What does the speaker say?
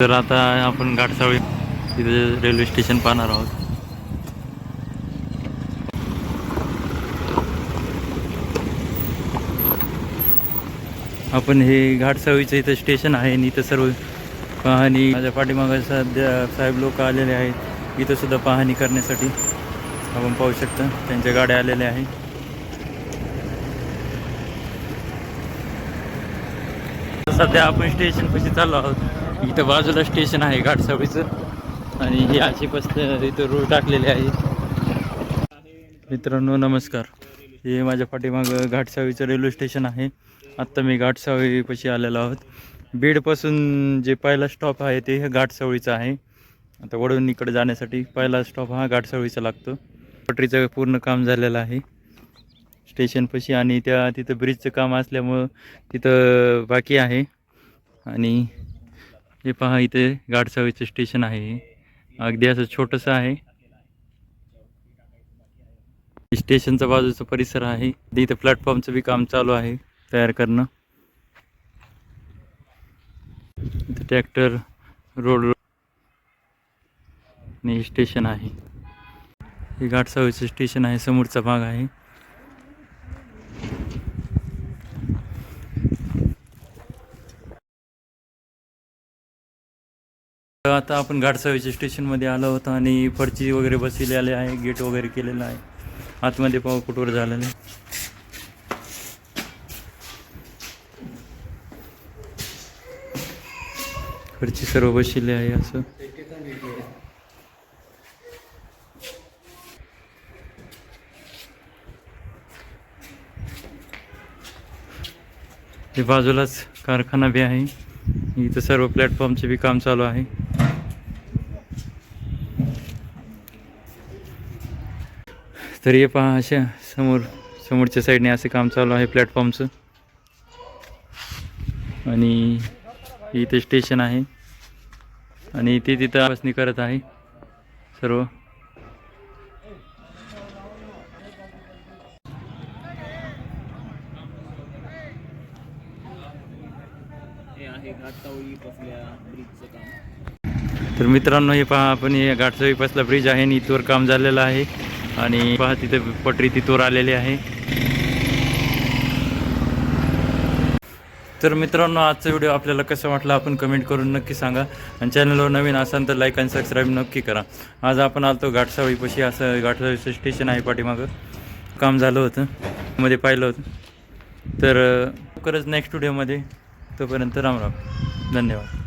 तर आता आपण घाटसावळी तिथे रेल्वे स्टेशन पाहणार आहोत. आपण हे घाटसावळीचं इथं स्टेशन आहे आणि इथं सर्व पाहणी माझ्या पाठीमागे सध्या साहेब लोक आलेले आहेत. इथं सुद्धा पाहणी करण्यासाठी आपण पाहू शकता. त्यांच्या गाड्या आलेल्या आहेत. सध्या आपण स्टेशन पशी चाललो आहोत. इथं बाजूला स्टेशन आहे घाटसावळीचं आणि हे अशी पस्त इथं रोड टाकलेले आहे. मित्रांनो नमस्कार. हे माझ्या पाठीमागं घाटसावीचं रेल्वे स्टेशन आहे. आत्ता मी घाटसावळीपाशी आलेलो आहोत. बीडपासून जे पहिला स्टॉप आहे ते घाटसावळीचं आहे. आता वडून इकडे जाण्यासाठी पहिला स्टॉप हा घाटसावळीचा लागतो. पटरीचं पूर्ण काम झालेलं आहे. स्टेशनपाशी आणि त्या तिथं ब्रिजचं काम असल्यामुळं तिथं बाकी आहे. आणि हे पहा इथे गाडसावीचं स्टेशन आहे. अगदी असं छोटंसं आहे. स्टेशनचा बाजूचा परिसर आहे. इथे प्लॅटफॉर्मचं बी काम चालू आहे तयार करणं. इथं ट्रॅक्टर रोड आणि स्टेशन आहे. हे गाठसावीचं स्टेशन आहे समोरचा भाग आहे. आता आपण घाटसावीच्या स्टेशनमध्ये आलो होतो आणि फरची वगैरे बसले आले आहे गेट वगैरे केलेलं आहे. आतमध्ये पाव कुठवर झालेलं आहे? फरची सर्व बसलेली आहे असं. हे बाजूलाच कारखाना बी आहे. इथं सर्व प्लॅटफॉर्मचे बी काम चालू आहे. तर हे पहा अशा समोर समोरच्या साईडने असं काम चालू आहे प्लॅटफॉर्मचं आणि इथे स्टेशन आहे. आणि ते तिथं तपासणी करत आहे सर्व. तर मित्रांनो हे पहा आपण हे घाटसावी पासला ब्रिज आहे आणि इथवर काम झालेलं आहे. आणि पहा तिथे पटरी तिथवर आलेली आहे. तर मित्रांनो आजचा व्हिडिओ आपल्याला कसा वाटला आपण कमेंट करून नक्की सांगा. आणि चॅनलवर नवीन असाल तर लाईक आणि सबस्क्राईब नक्की करा. आज आपण आलतो घाटसावळीपाशी असं घाटसावळीचं स्टेशन आहे पाठीमागं. काम झालं होतं. मध्ये पाहिलं होतं. तर लवकरच नेक्स्ट व्हिडिओमध्ये तोपर्यंत राम राम. धन्यवाद.